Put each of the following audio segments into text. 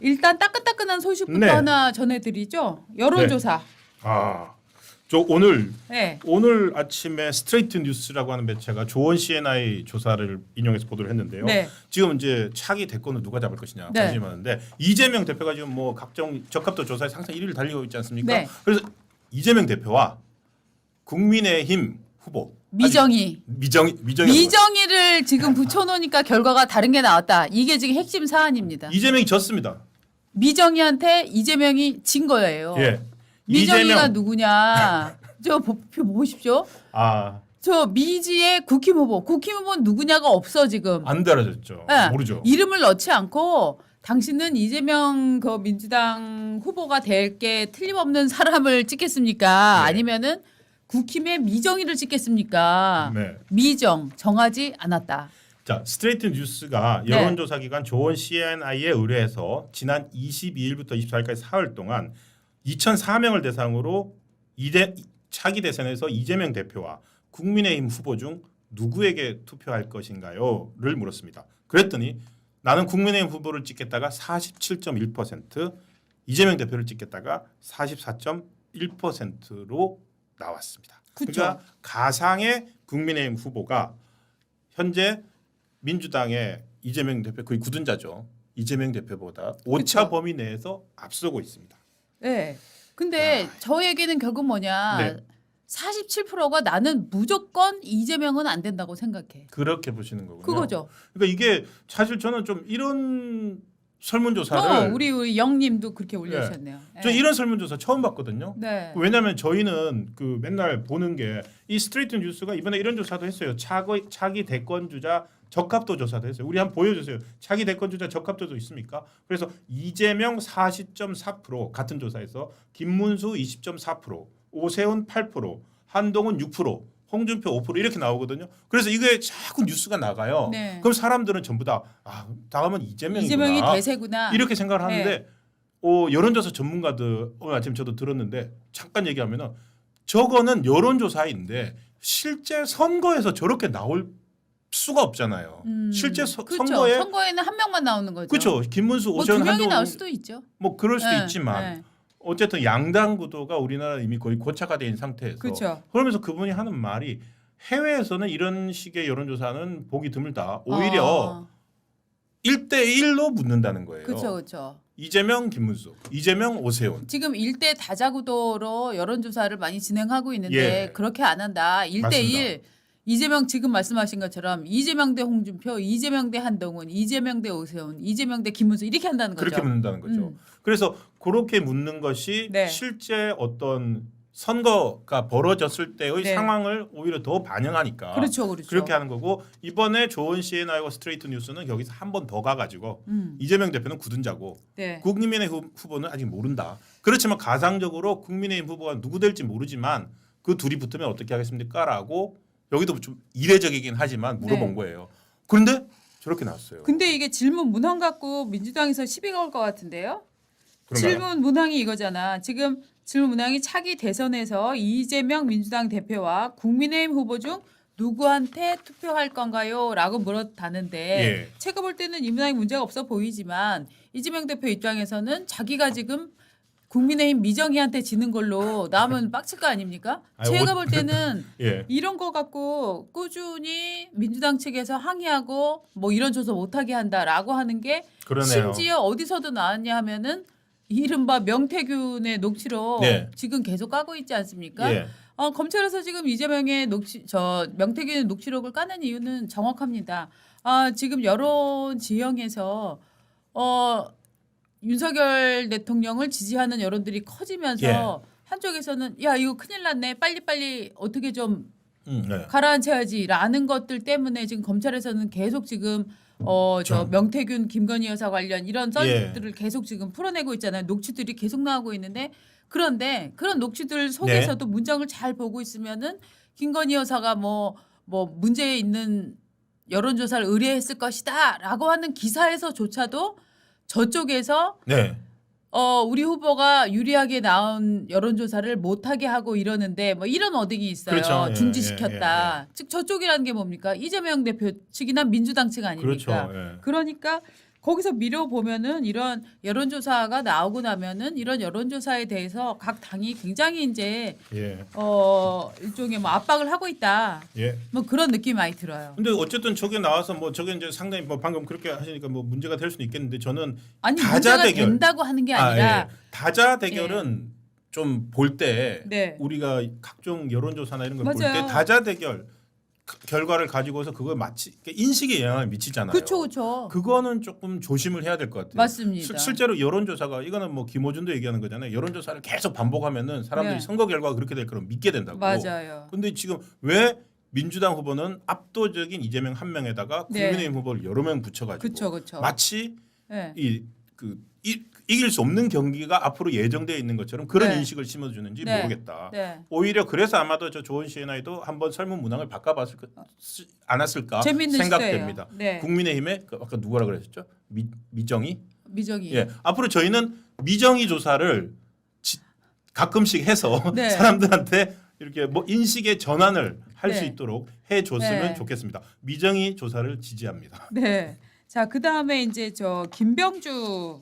일단 따끈따끈한 소식부터 네. 하나 전해드리죠. 여론조사. 아, 저 오늘 네. 오늘 아침에 스트레이트 뉴스라고 하는 매체가 조원 CNI 조사를 인용해서 보도를 했는데요. 네. 지금 이제 차기 대권을 누가 잡을 것이냐 네. 관심이 많은데 이재명 대표가 지금 뭐 각종 적합도 조사에 항상 1위를 달리고 있지 않습니까? 네. 그래서 이재명 대표와 국민의힘 후보 미정희. 아니, 미정희 미정희 미정희를 지금 붙여놓으니까 결과가 다른 게 나왔다. 이게 지금 핵심 사안입니다. 이재명이 졌습니다. 미정희한테 이재명이 진 거예요. 예. 미정희가 이재명 누구냐? 저 보, 표 보십시오. 아, 저 미지의 국힘 후보. 국힘 후보는 누구냐가 없어 지금. 안 달아졌죠. 예. 모르죠. 이름을 넣지 않고 당신은 이재명 그 민주당 후보가 될 게 틀림없는 사람을 찍겠습니까? 네. 아니면은 국힘의 미정희를 찍겠습니까? 네. 미정 정하지 않았다. 자, 스트레이트 뉴스가 네. 여론조사 기관 조원 CNI에 의뢰해서 지난 22일부터 24일까지 사흘 동안 2,004명을 대상으로 이대 차기 대선에서 이재명 대표와 국민의힘 후보 중 누구에게 투표할 것인가요?를 물었습니다. 그랬더니 나는 국민의힘 후보를 찍겠다가 47.1%, 이재명 대표를 찍겠다가 44.1%로 나왔습니다. 그쵸. 그러니까 가상의 국민의힘 후보가 현재 민주당의 이재명 대표 거의 굳은 자죠. 이재명 대표보다 오차 그쵸. 범위 내에서 앞서고 있습니다. 네. 근데 저에게는 결국 뭐냐? 네. 47%가 나는 무조건 이재명은 안 된다고 생각해. 그렇게 보시는 거군요. 그거죠. 그러니까 이게 사실 저는 좀 이런 설문조사를 어, 우리 우리 영님도 그렇게 올려주셨네요. 저 네. 이런 설문조사 처음 봤거든요. 네. 왜냐하면 저희는 그 맨날 보는 게 이 스트레이트 뉴스가 이번에 이런 조사도 했어요. 차기 차기 대권 주자 적합도 조사도 했어요. 우리 한번 보여주세요. 차기 대권 주자 적합도도 있습니까? 그래서 이재명 40.4% 같은 조사에서 김문수 20.4%, 오세훈 8%, 한동훈 6%, 홍준표 5% 이렇게 나오거든요. 그래서 이게 자꾸 뉴스가 나가요. 네. 그럼 사람들은 전부 다 아, 다음은 이재명이구나. 이재명이 대세구나. 이렇게 생각을 하는데 네. 어, 여론조사 전문가들 오늘 아침 저도 들었는데 잠깐 얘기하면은 저거는 여론조사인데 실제 선거에서 저렇게 나올 수가 없잖아요. 음, 실제 서- 그렇죠. 선거에 선거에는 한 명만 나오는 거죠. 그렇죠. 김문수, 뭐두 오세훈, 명이 한동훈 나올 수도 있죠. 뭐 그럴 수도 네, 있지만 네. 어쨌든 양당 구도가 우리나라 이미 거의 고착화돼 있는 상태에서 그렇죠. 그러면서 그분이 하는 말이 해외에서는 이런 식의 여론조사는 보기 드물다. 오히려 어, 일 1대 1로 묻는다는 거예요. 그렇죠, 그렇죠. 이재명, 김문수, 이재명, 오세훈. 지금 일대 다자구도로 여론조사를 많이 진행하고 있는데 예. 그렇게 안 한다. 일대 맞습니다. 일 이재명 지금 말씀하신 것처럼 이재명 대 홍준표, 이재명 대 한동훈, 이재명 대 오세훈, 이재명 대 김문수 이렇게 한다는 거죠. 그렇게 묻는다는 거죠. 음. 그래서 그렇게 묻는 것이 네. 실제 어떤 선거가 벌어졌을 때의 네. 상황을 오히려 더 반영하니까 그렇죠, 그렇죠. 그렇게 하는 거고 이번에 조원 CNI와 스트레이트 뉴스는 여기서 한 번 더 가가지고 음, 이재명 대표는 굳은 자고 네. 국민의힘 후- 후보는 아직 모른다. 그렇지만 가상적으로 국민의힘 후보가 누구 될지 모르지만 그 둘이 붙으면 어떻게 하겠습니까?라고 여기도 좀 이례적이긴 하지만 물어본 네. 거예요. 그런데 저렇게 나왔어요. 근데 이게 질문 문항 갖고 민주당에서 시비가 올 것 같은데요? 그런가요? 질문 문항이 이거잖아. 지금 질문 문항이 차기 대선에서 이재명 민주당 대표와 국민의힘 후보 중 누구한테 투표할 건가요? 라고 물었다는데 예. 제가 볼 때는 이 문항이 문제가 없어 보이지만 이재명 대표 입장에서는 자기가 지금 국민의힘 미정희한테 지는 걸로 나오면 빡칠 거 아닙니까? 아니, 제가 어- 볼 때는 예. 이런 거 갖고 꾸준히 민주당 측에서 항의하고 뭐 이런 조사 못하게 한다라고 하는 게 그러네요. 심지어 어디서도 나왔냐 하면은 이른바 명태균의 녹취록 네. 지금 계속 까고 있지 않습니까? 예. 어, 검찰에서 지금 이재명의 녹취 저 명태균의 녹취록을 까는 이유는 정확합니다. 아, 지금 여론 지형에서 어 윤석열 대통령을 지지하는 여론들이 커지면서 예. 한쪽에서는 야 이거 큰일 났네 빨리빨리 어떻게 좀 음, 네. 가라앉혀야지라는 것들 때문에 지금 검찰에서는 계속 지금 어저 좀. 명태균 김건희 여사 관련 이런 예. 썰들을 계속 지금 풀어내고 있잖아요. 녹취들이 계속 나오고 있는데 그런데 그런 녹취들 속에서도 네. 문장을 잘 보고 있으면은 김건희 여사가 뭐뭐 문제 있는 여론조사를 의뢰했을 것이다라고 하는 기사에서조차도 저쪽에서 네. 어 우리 후보가 유리하게 나온 여론조사를 못하게 하고 이러는데 뭐 이런 어딩이 있어요. 그렇죠. 예, 중지시켰다. 예, 예, 즉 저쪽이라는 게 뭡니까? 이재명 대표 측이나 민주당 측 아닙니까? 그렇죠. 예. 그러니까 거기서 미뤄 보면은 이런 여론조사가 나오고 나면은 이런 여론조사에 대해서 각 당이 굉장히 이제 예. 어 일종의 뭐 압박을 하고 있다. 예. 뭐 그런 느낌이 많이 들어요. 근데 어쨌든 저게 나와서 뭐 저게 이제 상당히 뭐 방금 그렇게 하시니까 뭐 문제가 될 수는 있겠는데 저는 아니 다자 문제가 대결. 된다고 하는 게 아, 아니라 예. 다자 대결은 좀 볼 때 네. 우리가 각종 여론조사나 이런 걸볼때 맞아요. 다자 대결 그- 결과를 가지고서 그걸 마치 그러니까 인식에 영향을 미치잖아요. 그렇죠, 그렇죠. 그거는 조금 조심을 해야 될 것 같아요. 맞습니다. 실- 실제로 여론조사가 이거는 뭐 김호준도 얘기하는 거잖아요. 여론조사를 계속 반복하면은 사람들이 네. 선거 결과가 그렇게 될 거로 믿게 된다고. 맞아요. 근데 지금 왜 민주당 후보는 압도적인 이재명 한 명에다가 네. 국민의힘 후보를 여러 명 붙여가지고 그렇죠, 그렇죠. 마치 네. 이그 이 길 수 없는 경기가 앞으로 예정되어 있는 것처럼 그런 네. 인식을 심어주는지 네. 모르겠다. 네. 오히려 그래서 아마도 저 조원 시나이도 한번 설문 문항을 바꿔봤을 것 쓰- 않았을까 재밌는 생각됩니다. 시도예요. 네. 국민의힘의 그 아까 누구라 그러셨죠? 미, 미정희. 미정이. 예. 앞으로 저희는 미정희 조사를 지- 가끔씩 해서 네. 사람들한테 이렇게 뭐 인식의 전환을 할 수 네. 있도록 해줬으면 네. 좋겠습니다. 미정희 조사를 지지합니다. 네. 자, 그 다음에 이제 저 김병주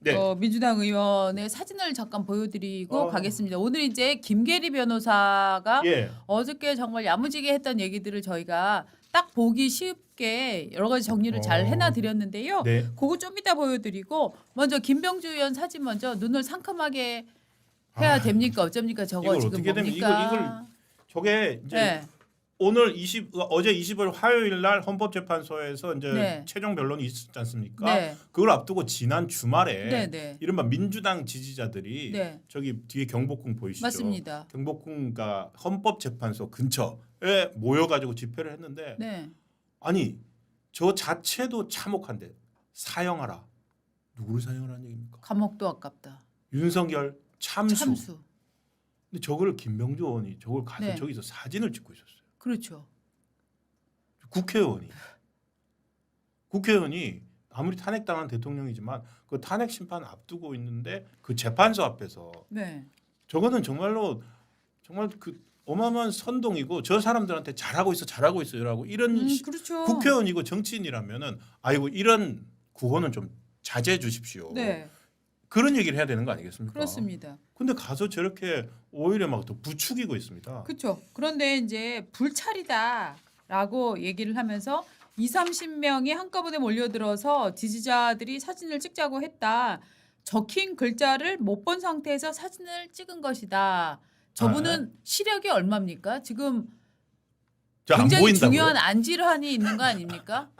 네. 어, 민주당 의원의 사진을 잠깐 보여드리고 어. 가겠습니다. 오늘 이제 김계리 변호사가 예. 어저께 정말 야무지게 했던 얘기들을 저희가 딱 보기 쉽게 여러 가지 정리를 잘 어. 해놔드렸는데요. 네. 그거 좀 이따 보여드리고 먼저 김병주 의원 사진 먼저 눈을 상큼하게 해야 아, 됩니까 어쩝니까 저거 이걸 지금 어떻게 되면 뭡니까? 이걸- 이걸 저게 이제 네. 오늘 20 어제 20일 화요일 날 헌법재판소에서 이제 네. 최종 변론이 있었지 않습니까? 네. 그걸 앞두고 지난 주말에 네, 네. 이른바 민주당 지지자들이 네. 저기 뒤에 경복궁 보이시죠? 맞습니다. 경복궁과 헌법재판소 근처에 모여가지고 집회를 했는데 네. 아니 저 자체도 참혹한데 사형하라 누구를 사형하라는 얘기입니까? 감옥도 아깝다. 윤석열 참수. 참수. 근데 저걸 김병주 의원이 저걸 가서 네. 저기서 사진을 찍고 있었어요. 그렇죠. 국회의원이 국회의원이 아무리 탄핵당한 대통령이지만 그 탄핵 심판 앞두고 있는데 그 재판소 앞에서 네. 저거는 정말로 정말 그 어마어마한 선동이고 저 사람들한테 잘하고 있어 잘하고 있어요라고 이런 음, 시- 그렇죠. 국회의원이고 정치인이라면은 아이고 이런 구호는 좀 자제해 주십시오. 네. 그런 얘기를 해야 되는 거 아니겠습니까? 그렇습니다. 근데 가서 저렇게 오히려 막 더 부추기고 있습니다. 그렇죠. 그런데 이제 불찰이다라고 얘기를 하면서 2, 30명이 한꺼번에 몰려들어서 지지자들이 사진을 찍자고 했다. 적힌 글자를 못 본 상태에서 사진을 찍은 것이다. 저분은 시력이 얼마입니까? 지금 안 굉장히 보인다고요? 중요한 안질환이 있는 거 아닙니까?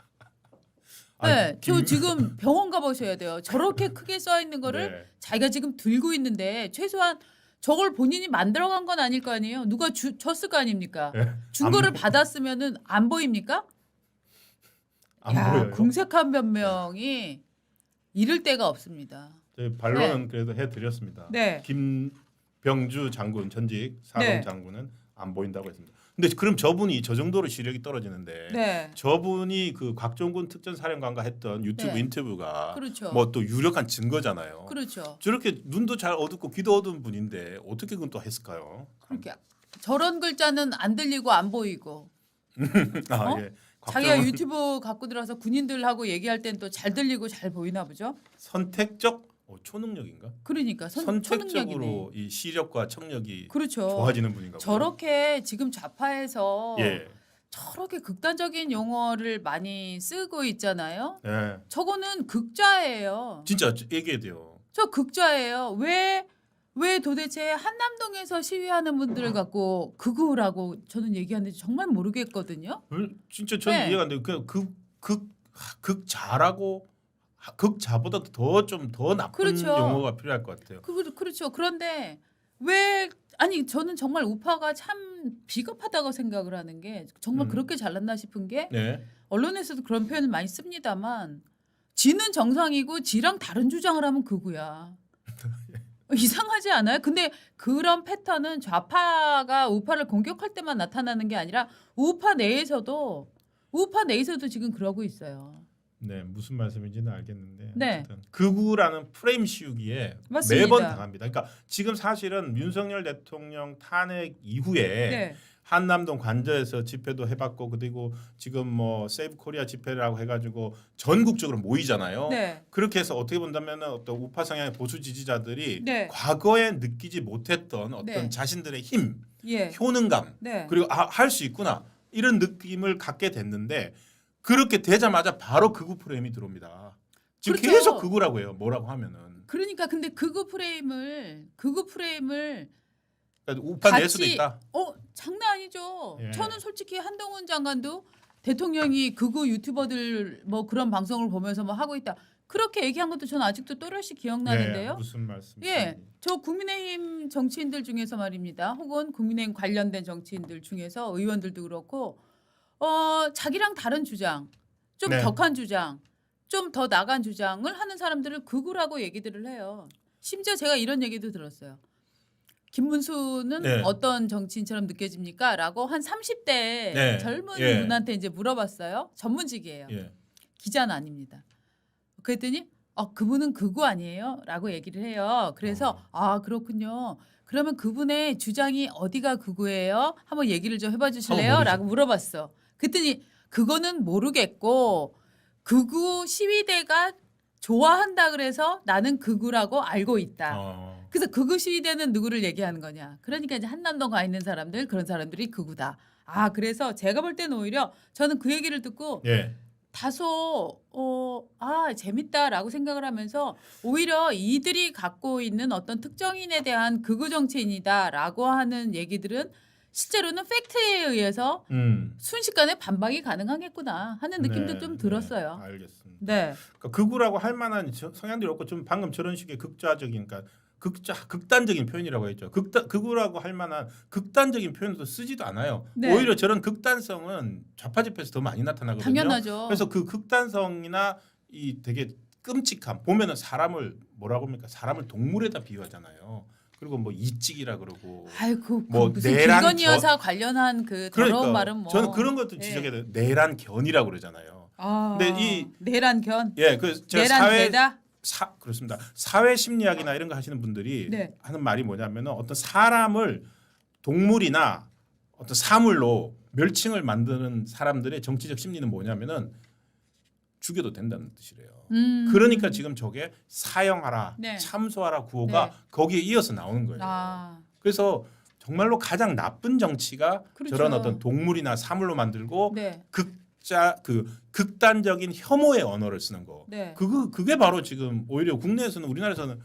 아니, 네, 저 김- 지금 병원 가보셔야 돼요. 저렇게 크게 써 있는 거를 네. 자기가 지금 들고 있는데 최소한 저걸 본인이 만들어간 건 아닐 거 아니에요. 누가 주, 줬을 거 아닙니까? 네. 준안 거를 보- 받았으면은 안 보입니까? 안 야, 보여요. 궁색한 변명이 이를 데가 없습니다. 저희 반론은 그래도 해드렸습니다. 네. 김병주 장군 전직 네. 장군은 안 보인다고 했습니다. 근데 그럼 저분이 저 정도로 시력이 떨어지는데 네. 저분이 그 곽종군 특전 사령관과 했던 유튜브 네. 인터뷰가 그렇죠. 뭐 또 유력한 증거잖아요. 그렇죠. 저렇게 눈도 잘 어둡고 귀도 어두운 분인데 어떻게 그건 또 했을까요? 그렇게 저런 글자는 안 들리고 안 보이고 아 어? 예. 자기가 유튜브 갖고 들어서 군인들하고 얘기할 땐 또 잘 들리고 잘 보이나 보죠. 선택적 어, 초능력인가? 그러니까 선. 선택적으로 이 시력과 청력이 그렇죠. 좋아지는 분인가 저렇게 지금 좌파에서 예. 저렇게 극단적인 용어를 많이 쓰고 있잖아요. 예. 저거는 극좌예요. 진짜 얘기해야 돼요. 저 극좌예요. 왜, 왜 도대체 한남동에서 시위하는 분들을 갖고 극우라고 저는 얘기하는지 정말 모르겠거든요. 왜? 진짜 저는 네. 이해가 안 돼요. 그냥 극 극 극자라고 극자보다 더 좀 더 나쁜 그렇죠. 용어가 필요할 것 같아요. 그, 그렇죠. 그런데 왜 아니 저는 정말 우파가 참 비겁하다고 생각을 하는 게 정말 음. 그렇게 잘났나 싶은 게 네. 언론에서도 그런 표현을 많이 씁니다만 지는 정상이고 지랑 다른 주장을 하면 극우야. 이상하지 않아요? 근데 그런 패턴은 좌파가 우파를 공격할 때만 나타나는 게 아니라 우파 내에서도 우파 내에서도 지금 그러고 있어요. 네 무슨 말씀인지는 알겠는데 네. 어쨌든 극우라는 프레임 씌우기에 맞습니다. 매번 당합니다. 그러니까 지금 사실은 윤석열 대통령 탄핵 이후에 네. 한남동 관저에서 집회도 해봤고 그리고 지금 뭐 세이브 코리아 집회라고 해가지고 전국적으로 모이잖아요. 네. 그렇게 해서 어떻게 본다면 어떤 우파 성향의 보수 지지자들이 네. 과거에 느끼지 못했던 어떤 네. 자신들의 힘, 예. 효능감 네. 그리고 아, 할 수 있구나 이런 느낌을 갖게 됐는데 그렇게 되자마자 바로 극우 프레임이 들어옵니다. 지금 그렇죠. 계속 극우라고 해요. 뭐라고 하면은 그러니까 근데 극우 프레임을 극우 프레임을 그러니까 우파 낼 수도 같이- 있다. 어 장난 아니죠. 예. 저는 솔직히 한동훈 장관도 대통령이 극우 유튜버들 뭐 그런 방송을 보면서 뭐 하고 있다 그렇게 얘기한 것도 저는 아직도 또렷이 기억나는데요. 네, 무슨 말씀? 예, 저 국민의힘 정치인들 중에서 말입니다. 혹은 국민의힘 관련된 정치인들 중에서 의원들도 그렇고 어 자기랑 다른 주장, 좀 네. 격한 주장, 좀 더 나간 주장을 하는 사람들을 극우라고 얘기들을 해요. 심지어 제가 이런 얘기도 들었어요. 김문수는 네. 어떤 정치인처럼 느껴집니까? 라고 한 30대 네. 젊은 예. 분한테 이제 물어봤어요. 전문직이에요. 예. 기자는 아닙니다. 그랬더니 어, 그분은 극우 아니에요? 라고 얘기를 해요. 그래서 어. 아 그렇군요. 그러면 그분의 주장이 어디가 극우예요? 한번 얘기를 좀 해봐 주실래요? 라고 물어봤어. 그랬더니 그거는 모르겠고 극우 시위대가 좋아한다 그래서 나는 극우라고 알고 있다. 어. 그래서 극우 시위대는 누구를 얘기하는 거냐? 그러니까 이제 한남동 가 있는 사람들 그런 사람들이 극우다. 아 그래서 제가 볼 때는 오히려 저는 그 얘기를 듣고 예. 다소 어아 재밌다라고 생각을 하면서 오히려 이들이 갖고 있는 어떤 특정인에 대한 극우 정치인이다라고 하는 얘기들은 실제로는 팩트에 의해서 음. 순식간에 반박이 가능하겠구나 하는 느낌도 네, 좀 네, 들었어요. 알겠습니다. 네, 그러니까 극우라고 할 만한 저- 성향들이 없고 좀 방금 저런 식의 극좌적인 그러니까 극자 극단적인 표현이라고 했죠. 극단 극우라고 할 만한 극단적인 표현도 쓰지도 않아요. 네. 오히려 저런 극단성은 좌파 집회에서 더 많이 나타나거든요. 당연하죠. 그래서 그 극단성이나 이 되게 끔찍함 보면은 사람을 뭐라고 합니까? 사람을 동물에다 비유하잖아요. 그리고 뭐 이찍이라 그러고 아이고 그 뭐 무슨 내란 김건희 겨- 여사 관련한 그 더러운 그러니까 말은 뭐 저는 그런 것도 예. 지적해야 돼요. 내란 견이라고 그러잖아요. 아, 근데 이- 내란 견, 예, 그 제가 내란 사회 개다. 사 그렇습니다. 사회 심리학이나 이런 거 하시는 분들이 네. 하는 말이 뭐냐면은 어떤 사람을 동물이나 어떤 사물로 멸칭을 만드는 사람들의 정치적 심리는 뭐냐면은 죽여도 된다는 뜻이래요. 음. 그러니까 지금 저게 사형하라, 네. 참소하라 구호가 네. 거기에 이어서 나오는 거예요. 아, 그래서 정말로 가장 나쁜 정치가 그렇죠. 저런 어떤 동물이나 사물로 만들고 네, 극자 그 극단적인 혐오의 언어를 쓰는 거. 네. 그거 그게 바로 지금 오히려 국내에서는 우리나라에서는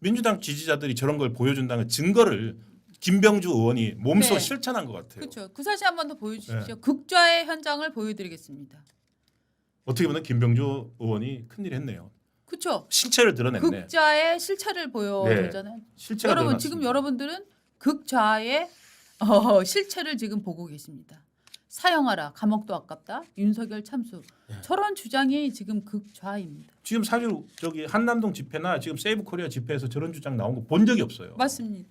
민주당 지지자들이 저런 걸 보여준다는 증거를 김병주 의원이 몸소 네. 실천한 것 같아요. 그렇죠. 그 사실 한 번 더 보여주십시오. 네. 극좌의 현장을 보여드리겠습니다. 어떻게 보면 김병주 의원이 큰일 했네요. 그렇죠. 실체를 드러냈네. 극좌의 실체를 보여줬잖아요. 실체가 여러분 드러났습니다. 지금 여러분들은 극좌의 어, 실체를 지금 보고 계십니다. 사형하라, 감옥도 아깝다, 윤석열 참수. 네. 저런 주장이 지금 극좌입니다. 지금 사실 저기 한남동 집회나 지금 세이브 코리아 집회에서 저런 주장 나온 거 본 적이 없어요. 맞습니다.